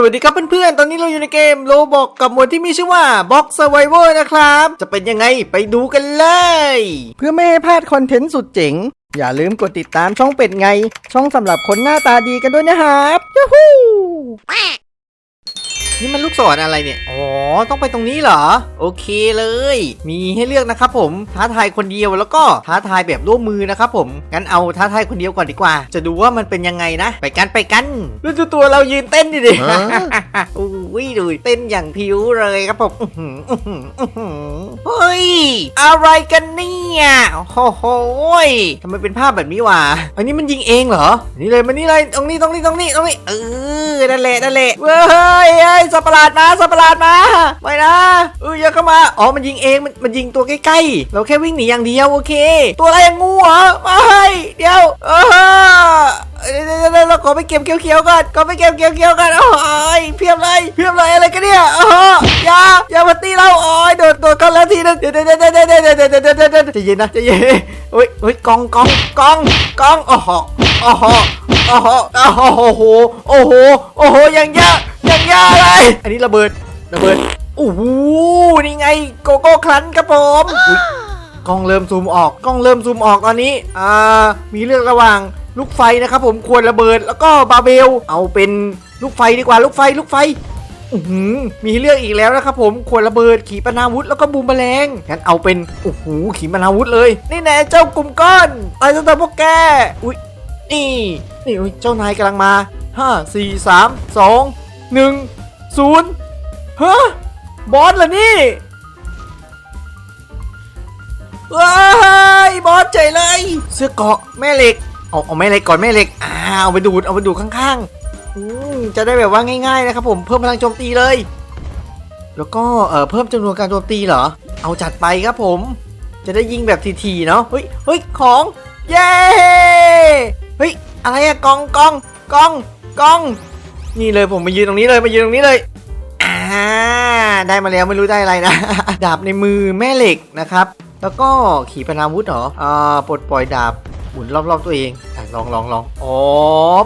สวัสดีครับเพื่อนๆ ตอนนี้เราอยู่ในเกมโลบอกกับหมวดที่มีชื่อว่า Box Survivor นะครับ จะเป็นยังไงไปดูกันเลย เพื่อไม่ให้พลาดคอนเทนต์สุดเจ๋ง อย่าลืมกดติดตามช่องเป็ดไง ช่องสำหรับคนหน้าตาดีกันด้วยนะครับยูฮู นี่มันลูกศรอะไรเนี่ย อ๋อ ต้องไปตรงนี้เหรอ โอเคเลย มีให้เลือกนะครับผม ท้าทายคนเดียวแล้วก็ท้าทายแบบร่วมมือนะครับผม งั้นเอาท้าทายคนเดียวก่อนดีกว่า จะดูว่ามันเป็นยังไงนะ ไปกันไปกันดูตัวเรายืนเต้นดิดิอุ้ยดูเต้นอย่างผิวเลยครับผมอื้อหืออื้อหืออื้อหือเฮ้ย อะไรกันเนี่ยโอ้โหยทำไมเป็นภาพแบบนี้วะ อันนี้มันยิงเองเหรอ นี่เลยมานี่เลย ตรงนี้ตรงนี้ตรงนี้ตรงนี้ เออนั่นแหละนั่นแหละเว้ยเฮ้ยเฮ้ยสัตว์ประหลาดมาสัตว์ประหลาดมาไม่นะเอออย่าเข้ามาอ๋อมันยิงเองมันมันยิงตัวใกล้ๆเราแค่วิ่งหนีอย่างเดียวโอเค ตัวอะไรงูเหรอไม่เดี๋ยวเออเราขอไปเก็บเขียวๆก่อนขอไปเก็บเขียวๆก่อนโอ้ยเพียบเลยเพียบเลยอะไรกันเนี่ยอ๋ออย่าย่ามาตีเราโอ้ยโดดตัวกันแล้วทีนึงเดี๋ยวเดี๋ยวเดี๋ยวเดี๋ยวเดี๋ยวเดี๋ยวเดี๋ยวจะเย็นนะจะเย็นอุ้ยอุ้ยกองกองกองกองอ๋อฮะอ๋อฮะ โอ้โหโอ้โหโอ้โหโอ้โหยังยากยังยากเลยอันนี้ระเบิดระเบิดโอ้โหนี่ไงโกโก้คลันครับผมอุ๊ยกล้องเริ่มซูมออกกล้องเริ่มซูมออกตอนนี้อ่ามีเลือกระหว่างลูกไฟนะครับผมควรระเบิดแล้วก็บาเบล เอาเป็นลูกไฟดีกว่าลูกไฟลูกไฟอือหือมีให้เลือกอีกแล้วนะครับผมควรระเบิดขีปนาวุธแล้วก็บูมแมลงงั้นเอาเป็นโอ้โหขีปนาวุธเลยนี่แน่เจ้ากลุ่มก้อนตายซะเถอะพวกแกอุ้ย นี่นี่อุ๊ยเจ้านายกำลังมาห้าสี่สามสองหนึ่งศูนย์ฮะบอสเหรอนี่ว้ายบอสเฉยเลย เสื้อเกาะแม่เหล็กเอาเอาแม่เหล็กก่อนแม่เหล็กอ่าเอาไปดูดเอาไปดูดข้างๆอืมจะได้แบบว่าง่ายๆนะครับผมเพิ่มพลังโจมตีเลย แล้วก็เอ่อเพิ่มจำนวนการโจมตีเหรอ เอาจัดไปครับผม จะได้ยิงแบบทีๆเนาะเฮ้ยเฮ้ยของ เย้ เฮ้ยอะไรอะกองกองกองกองนี่เลยผมมายืนตรงนี้เลยมายืนตรงนี้เลยอ่าได้มาแล้วไม่รู้ได้อะไรนะ ดาบในมือแม่เหล็กนะครับ แล้วก็ขี่ปนาวุธเหรออ่าปลดปล่อยดาบหมุนรอบๆตัวเองอลองลองลองอ๋อ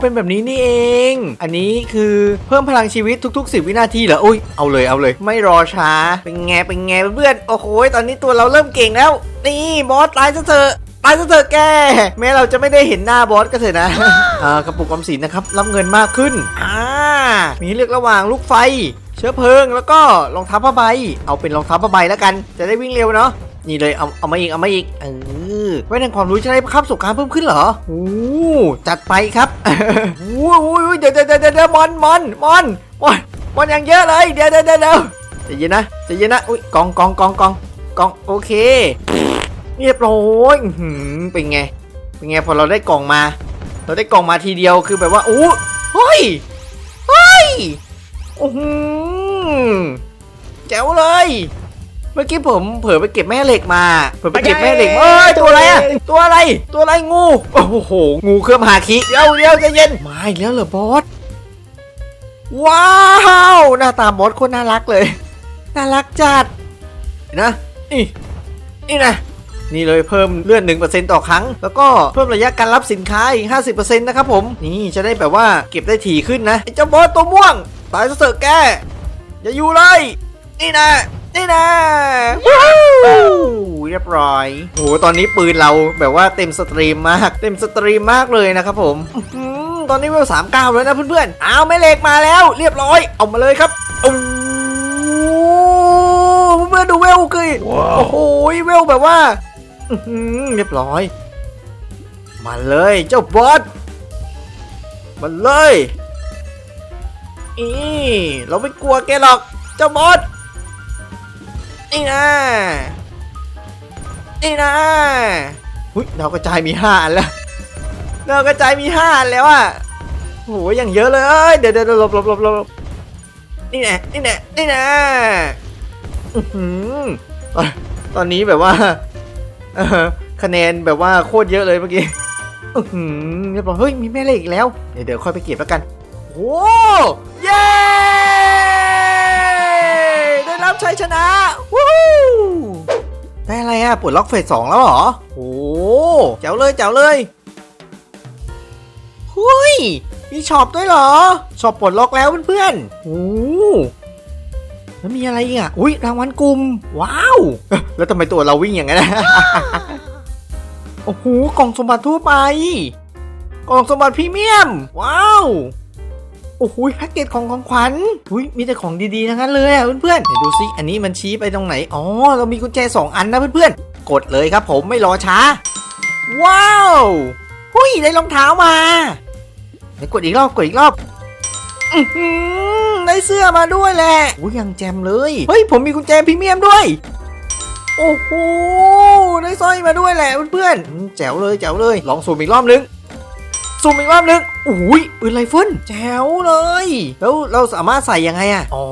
เป็นแบบนี้นี่เอง อันนี้คือเพิ่มพลังชีวิตทุก ๆ 10 วินาทีเหรอ อุ้ย เอาเลย เอาเลย ไม่รอช้า เป็นไง เป็นไงเพื่อน โอ้โห ตอนนี้ตัวเราเริ่มเก่งแล้ว นี่ บอสตายซะเถอะ ตายซะเถอะแก แม้เราจะไม่ได้เห็นหน้าบอสก็เถอะนะ อ่ากระปุกออมสินนะครับ รับเงินมากขึ้น อ่า มีให้เลือกระหว่างลูกไฟ เชื้อเพลิง แล้วก็รองเท้าผ้าใบ เอาเป็นรองเท้าผ้าใบแล้วกัน จะได้วิ่งเร็วเนาะ นี่เลย เอา เอามาอีก เอามาอีก เออ ไว้ในความรู้จะได้คับประสบการณ์เพิ่มขึ้นเหรอโอ้จัดไปครับโอ้โหเดี๋ยวเดี๋ยวเดี๋ยวเดี๋ยวมอนมอนมอนมอนมอนอย่างเยอะเลย เดี๋ยวเดี๋ยวเดี๋ยวเดี๋ยวใจเย็นนะใจเย็นนะ อุ้ยกองกองกองกองกอง โอเค เรียบร้อยอื้อหือเป็นไง เป็นไงพอเราได้กล่องมา เราได้กล่องมาทีเดียวคือแบบว่าอู้เฮ้ย เฮ้ย โอ้โหแจ๋วเลย เมื่อกี้ผมเผลอไปเก็บแม่เหล็กมา เผลอไปเก็บแม่เหล็กเอ้ยตัวอะไรอะตัวอะไร ตัวอะไรงู โอ้โห งูเครือบฮาคิเดี๋ยวเดี๋ยวใจเย็น มาอีกแล้วเหรอบอส ว้าว หน้าตาบอสโคตรน่ารักเลย น่ารักจัดนะนี่นี่นะ นี่เลยเพิ่มเลื่อน1%ต่อครั้ง แล้วก็เพิ่มระยะการรับสินค้าอีก 50%นะครับผม นี่จะได้แบบว่าเก็บได้ถี่ขึ้นนะไอ้เจ้าบอสตัวม่วง ตายซะเถอะแก อย่าอยู่เลย นี่นะนี่นะว้าวเรียบร้อยโหตอนนี้ปืนเราแบบว่าเต็มสตรีมมาก เต็มสตรีมมากเลยนะครับผมอื้อหือตอนนี้เวลสามเก้าแล้วนะเพื่อนๆ อ้าวไม่เหล็กมาแล้ว เรียบร้อย เอามาเลยครับโอ้เพื่อนๆดูเวลคือโอ้โหเวลแบบว่าอื้อหือ เรียบร้อย มาเลยเจ้าบอสมาเลยอีเราไม่กลัวแกหรอก เจ้าบอสนี่นะนี่นะหุยดาวกระจายมีห้าอันแล้วดาวกระจายมีห้าอันแล้วอะโหอย่างเยอะเลยเอ้ยเดี๋ยวเดี๋ยวหลบหลบหลบหลบนี่แน่นี่แน่นี่แน่ตอนตอนนี้แบบว่า เออคะแนนแบบว่าโคตรเยอะเลยเมื่อกี้อื้อหือเรียบร้อยเฮ้ยมีแม่เหล็กอีกแล้วเดี๋ยวเดี๋ยวค่อยไปเก็บแล้วกันโอ้เย้ได้รับชัยชนะวู้ฮู้ได้อะไรอะปลดล็อกเฟสสองแล้วเหรอโอ้เจ๋วเลยเจ๋วเลยเฮ้ยมีช็อปด้วยเหรอช็อปปลดล็อกแล้วเพื่อนๆโอ้ แล้วมีอะไรอีกอะ อุ้ยรางวัลกลุ่ม ว้าว แล้วทำไมตัวเราวิ่งอย่างนั้นโอ้โห กล่องสมบัติทั่วไป กล่องสมบัติพรีเมียม ว้าว โอ้โหแพ็กเกจของของขวัญอุ้ยมีแต่ของดีๆ ทั้งนั้นเลยอะเพื่อนๆเดี๋ยวดูซิอันนี้มันชี้ไปตรงไหน อ๋อ เรามีกุญแจสองอันนะเพื่อนๆ กดเลยครับผมไม่รอช้า ว้าวหุ้ยได้รองเท้ามาเดี๋ยวกดอีกรอบ กดอีกรอบ อื้อหือ ได้เสื้อมาด้วยแหละอุ้ยยังแจมเลย เฮ้ยผมมีกุญแจพรีเมียมด้วย โอ้โหได้สร้อยมาด้วยแหละเพื่อนๆอืมแจ๋วเลยแจ๋วเลย ลองซูมอีกรอบนึงซูมอีกรอบนึงอุ้ยปืนไรเฟิลแจ๋วเลย แล้วเราสามารถใส่ยังไงอะอ๋อ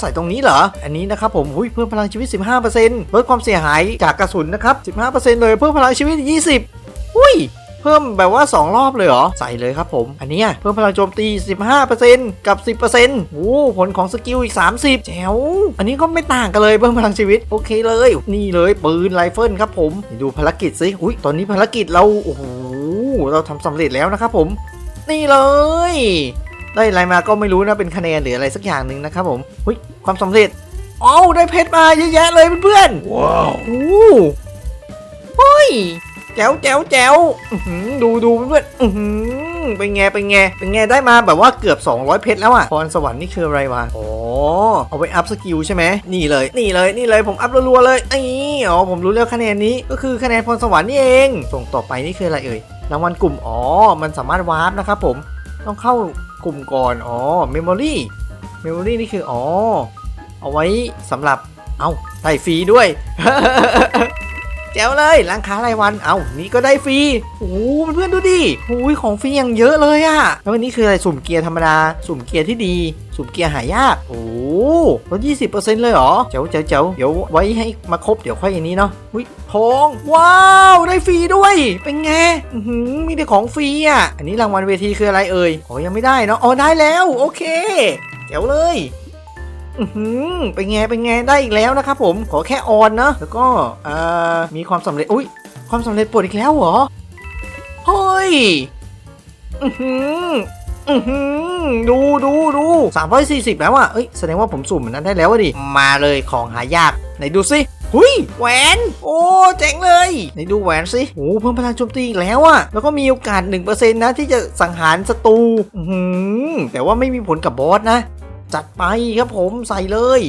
ใส่ตรงนี้เหรอ อันนี้นะครับผมอุ้ยเพิ่มพลังชีวิต 15%ลดความเสียหายจากกระสุนนะครับ 15%เลยเพิ่มพลังชีวิต 20อุ้ย เพิ่มแบบว่า 2 รอบเลยเหรอ ใส่เลยครับผม อันเนี้ยเพิ่มพลังโจมตี 15%กับ 10%โอ้ผลของสกิลอีก 30แจ๋วอันนี้ก็ไม่ต่างกันเลยเพิ่มพลังชีวิต โอเคเลย นี่เลยปืนไรเฟิลครับผม ดูภารกิจสิอุ้ยตอนนี้ภารกิจเราโอ้โหเราทำสำเร็จแล้วนะครับผม นี่เลยได้อะไรมาก็ไม่รู้นะเป็นคะแนนหรืออะไรสักอย่างหนึ่งนะครับผมอุ้ยความสำเร็จอ้าวได้เพชรมาเยอะแยะเลยเพื่อนๆว้าวโอ้เฮ้ยแจ๋วแจ๋วแจ๋วดูดูเพื่อนๆอื้อหือเป็นไงเป็นไงเป็นไงได้มาแบบว่าเกือบ 200 เพชรแล้วอะพรสวรรค์นี่คืออะไรวะอ๋อเอาไปอัพสกิลใช่ไหมนี่เลย นี่เลยนี่เลยผมอัพรัวๆเลยนี่อ๋อผมรู้แล้วคะแนนนี้ก็คือคะแนนพรสวรรค์นี่เอง ส่งต่อไปนี่คืออะไรเอ่ยรางวัลกลุ่มอ๋อมันสามารถวาร์ปนะครับผมต้องเข้ากลุ่มก่อนอ๋อเมมโมรี่เมมโมรี่นี่คืออ๋อเอาไว้สำหรับเอาได้ฟรีด้วย แจ๋วเลยร้านค้ารายวัน เอานี่ก็ได้ฟรีโอ้โหเพื่อนดูดิโอ้ยของฟรีอย่างเยอะเลยอะแล้ววันนี้คืออะไรสุ่มเกียร์ธรรมดา สุ่มเกียร์ที่ดี สุ่มเกียร์หายาก โอ้ลดยี่สิบเปอร์เซ็นต์เลยเหรอ เจ๋วเจ๋วเจ๋วเดี๋ยวไว้ให้มาครบเดี๋ยวค่อยอันนี้เนาะวิทอง ว้าว ได้ฟรีด้วย เป็นไงมีแต่ของฟรีอะอันนี้รางวัลเวทีคืออะไรเอ่ย โอ๋อยังไม่ได้เนาะ อ๋อได้แล้ว โอเคแจ๋วเลย อือหือเป็นไงเป็นไงได้อีกแล้วนะครับผมขอแค่ออนนะแล้วก็อ่อมีความสำเร็จอุ้ยความสำเร็จปลดอีกแล้วเหรอเฮ้ยอือหืออือหือดูดูดูสามร้อยสี่สิบแล้วอะเอ้ยแสดงว่าผมสุ่มมันนั้นได้แล้วอะดิมาเลยของหายากไหนดูสิหุยแหวน โอ้เจ๋งเลยไหนดูแหวนสิโอ้เพิ่มพลังโจมตีอีกแล้วอะแล้วก็มีโอกาส 1%นะ ที่จะสังหารศัตรูแต่ว่าไม่มีผลกับบอสนะ จัดไปครับผมใส่เลย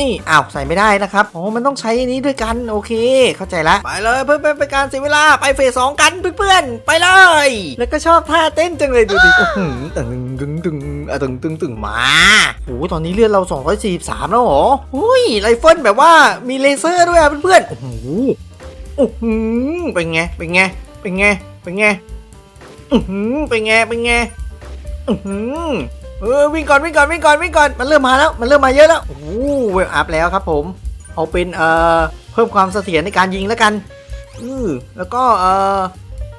นี่อ้าวใส่ไม่ได้นะครับโอ๋อมันต้องใช้อนี้ด้วยกันโอเค เข้าใจละไปเลยเพื่อเป็นเป็นการเสียเวลาไปเฟสสองกันเพื่อนๆไปเลย แล้วก็ชอบท่าเต้นจังเลยดูดิโอ้โหตึงตึงตึงอะตึงตึงตึงมาโอ้โหตอนนี้เลือดเรา 243 แล้วหรออุ้ยไรเฟิลแบบว่ามีเลเซอร์ด้วยอะเพื่อนๆโอ้โหโอ้โหเป็นไงเป็นไงเป็นไงเป็นไงอือหือเป็นไงเป็นไงอือหือ เออวิ่งก่อนวิ่งก่อนวิ่งก่อนวิ่งก่อนมันเริ่มมาแล้วมันเริ่มมาเยอะแล้วโอ้โหเวลอัพแล้วครับผมเอาเป็นเอ่อเพิ่มความเสถียรในการยิงแล้วกันอือแล้วก็เอ่อ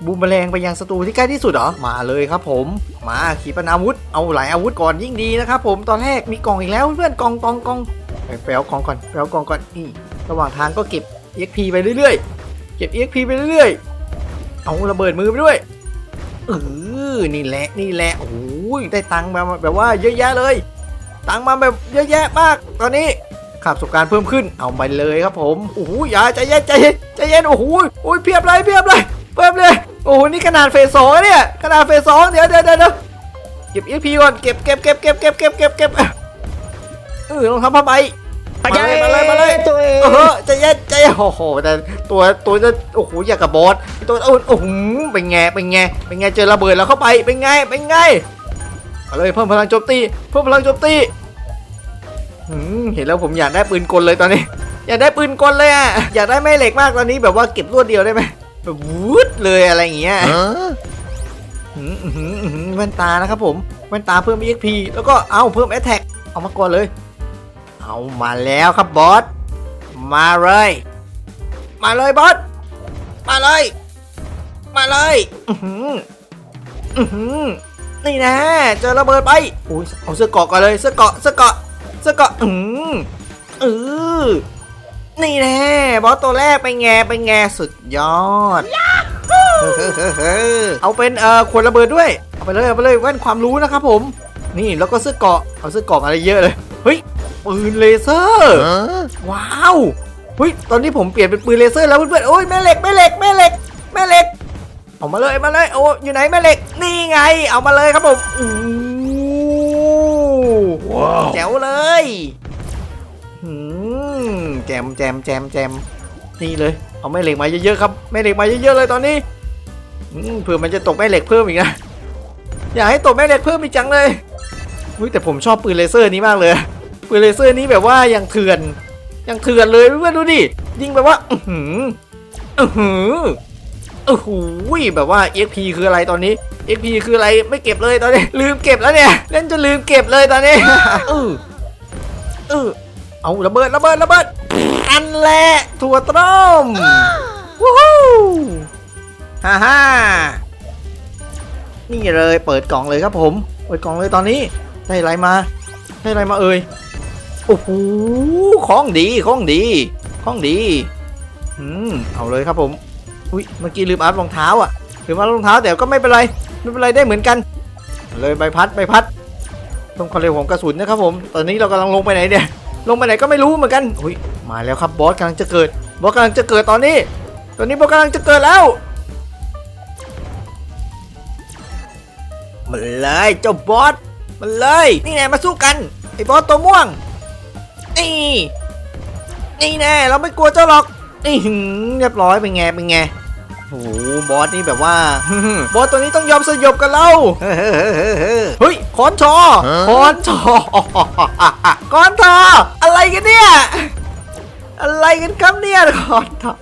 บูมแมลงไปยังศัตรูที่ใกล้ที่สุดเหรอมาเลยครับผมมาขีปนาวุธเอาหลายอาวุธก่อนยิ่งดีนะครับผมตอนแรกมีกล่องอีกแล้วเพื่อนกล่องกล่องกล่องไปไปเอาของก่อนไปเอากล่องก่อนนี่ระหว่างทางก็เก็บ EXP ไปเรื่อยๆ เก็บ EXP ไปเรื่อยๆเอาระเบิดมือไปด้วยเออ นี่แหละนี่แหละโอ้ยได้ตังค์มาแบบว่าเยอะแยะเลย ตังค์มาแบบเยอะแยะมาก ตอนนี้ขับประสบการณ์เพิ่มขึ้นเอาไปเลยครับผมโอ้โหอย่าใจเย็นใจเย็นใจเย็นโอ้โหโอ้ยเพียบเลยเพียบเลยเพิ่มเลยโอ้โหนี่ขนาดเฟสสองเนี่ยขนาดเฟสสองเดี๋ยวเดี๋ยวเดี๋ยวเก็บ EXP ก่อนเก็บเก็บเก็บเก็บเก็บเก็บเก็บเก็บเออลองทำผ้าใบ มาเลยมาเลยมาเลยตัวเองเออใจเย็นใจเย็นโอ้โหแต่ตัวตัวจะโอ้โหอยากกับบอสตัวโอ้โอ้โหเป็นไงเป็นไงเป็นไงเจอระเบิดแล้วเข้าไปเป็นไงเป็นไงเอาเลยเพิ่มพลังโจมตีเพิ่มพลังโจมตีหืมเห็นแล้วผมอยากได้ปืนกลเลยตอนนี้ อยากได้ปืนกลเลยอะอยากได้แม่เหล็กมากตอนนี้แบบว่าเก็บรวดเดียวได้ไหมแบบวุดเลยอะไรอย่างเงี้ยฮะหืมอื้อหืออื้อหือแว่นตานะครับผมแว่นตาเพิ่ม EXP แล้วก็เอาเพิ่ม Attack เอามาก่อนเลย เอามาแล้วครับบอส มาเลย มาเลยบอส มาเลย มาเลย อือหืออือหือนี่นะเจอระเบิดไปอุ้ยเอาเสื้อเกราะก่อนเลยเสื้อเกราะเสื้อเกราะเสื้อเกราะอือเออนี่แน่บอสตัวแรกเป็นไงเป็นไงสุดยอด เอาเป็นเอ่อขวดระเบิดด้วยเอาเอาไปเลยเอาไปเลยแว่นความรู้นะครับผม นี่แล้วก็เสื้อเกราะเอาเสื้อเกราะมาอะไรเยอะเลย เฮ้ย ปืนเลเซอร์ว้าวเฮ้ยตอนนี้ผมเปลี่ยนเป็นปืนเลเซอร์แล้วเพื่อนๆโอ้ยแม่เหล็กแม่เหล็กแม่เหล็กแม่เหล็กเอามาเลยมาเลยโอ้อยู่ไหนแม่เหล็กนี่ไง เอามาเลยครับผมอู้ว้าวแจ๋วเลยหืมแจมแจมแจมแจมนี่เลย เอาแม่เหล็กมาเยอะๆครับแม่เหล็กมาเยอะๆเลยตอนนี้อืมเผื่อมันจะตกแม่เหล็กเพิ่มอีกนะอยากให้ตกแม่เหล็กเพิ่มอีกจังเลยอุ้ยแต่ผมชอบปืนเลเซอร์นี้มากเลย ปืนเลเซอร์นี้แบบว่ายังเถื่อนยังเถื่อนเลยเพื่อนดูดิยิงแบบว่าอือหืออือหือโอ้โหแบบว่า XP คืออะไรตอนนี้ XP คืออะไรไม่เก็บเลยตอนนี้ ลืมเก็บแล้วเนี่ยเล่นจนลืมเก็บเลยตอนนี้เออเออเอาระเบิดระเบิดระเบิดอันแหละถั่วต้มวู้ฮู้ฮ่าฮ่านี่เลยเปิดกล่องเลยครับผม เปิดกล่องเลยตอนนี้ ได้อะไรมา ได้อะไรมาเอ่ย โอ้โหของดีของดีของดีอืมเอาเลยครับผมอุ้ยเมื่อกี้ลืมอัพรองเท้าอะลืมอัพรองเท้าแต่ก็ไม่เป็นไรไม่เป็นไรได้เหมือนกัน เลยใบพัดใบพัดต้องความเร็วของกระสุนนะครับผม ตอนนี้เรากำลังลงไปไหนเนี่ย ลงไปไหนก็ไม่รู้เหมือนกันอุ้ยมาแล้วครับบอสกำลังจะเกิด บอสกำลังจะเกิดตอนนี้ ตอนนี้บอสกำลังจะเกิดแล้วมาเลยเจ้าบอสมาเลย นี่ไงมาสู้กันไอ้บอสตัวม่วง นี่ นี่แน่เราไม่กลัวเจ้าหรอกนี่หืมเรียบร้อยเป็นไงเป็นไงโอ้โหบอสนี่แบบว่า บอสตัวนี้ต้องยอมสยบกับเราเฮ้ยคอนชอคอนชอคอนทออะไรกันเนี่ย อะไรกันครับเนี่ยคอนทอ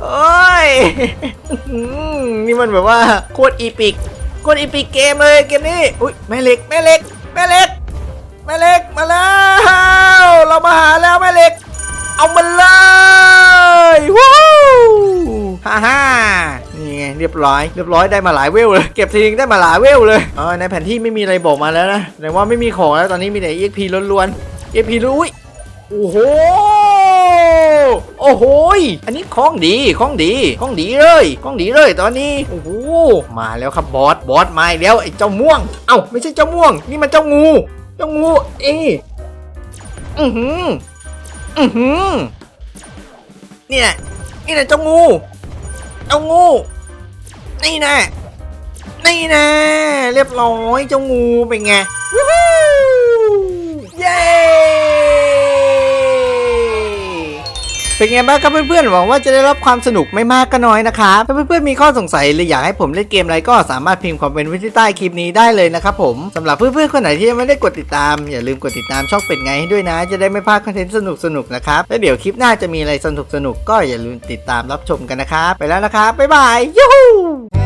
โอ้ยอื้อหือนี่มันแบบว่าโคตรอีปิกโคตรอีปิกเกมเลยเกมนี้อุ้ยแม่เหล็กแม่เหล็กแม่เหล็ก แม่เล็กมาแล้ว เรามาหาแล้วแม่เล็ก เอามาเลยวู้ฮ่าฮ่านี่ไงเรียบร้อยเรียบร้อยได้มาหลายเวลเลยเก็บทีนึงได้มาหลายเวลเลยเออในแผนที่ไม่มีอะไรบอกมาแล้วนะแต่ว่าไม่มีของแล้วตอนนี้มีแต่ EXP ล้วนๆ EXP ล้วนโอ้โหโอ้โหอันนี้ของดี ของดี ของดีเลย ของดีเลยตอนนี้ โอ้โห มาแล้วครับบอส บอสมาแล้วไอ้เจ้าม่วง เอ้าไม่ใช่เจ้าม่วง นี่มันเจ้างู จ้างูเออือหืออือหือนี่แหละนี่แหละเจ้างูเจ้างู นี่นะนี่นะเรียบร้อยเจ้างูเป็นไงวู้ฮู้เย้ เป็นไงบ้างครับเพื่อนๆหวังว่าจะได้รับความสนุกไม่มากก็น้อยนะครับถ้าเพื่อนๆมีข้อสงสัยหรืออยากให้ผมเล่นเกมอะไรก็สามารถพิมพ์คอมเมนต์ไว้ที่ใต้คลิปนี้ได้เลยนะครับผมสำหรับเพื่อนๆคนไหนที่ยังไม่ได้กดติดตาม อย่าลืมกดติดตามช่องเป็ดไงให้ด้วยนะ จะได้ไม่พลาดคอนเทนต์สนุกๆนะครับแล้วเดี๋ยวคลิปหน้าจะมีอะไรสนุกๆก็อย่าลืมติดตามรับชมกันนะครับไปแล้วนะครับบ๊ายบายยูฮู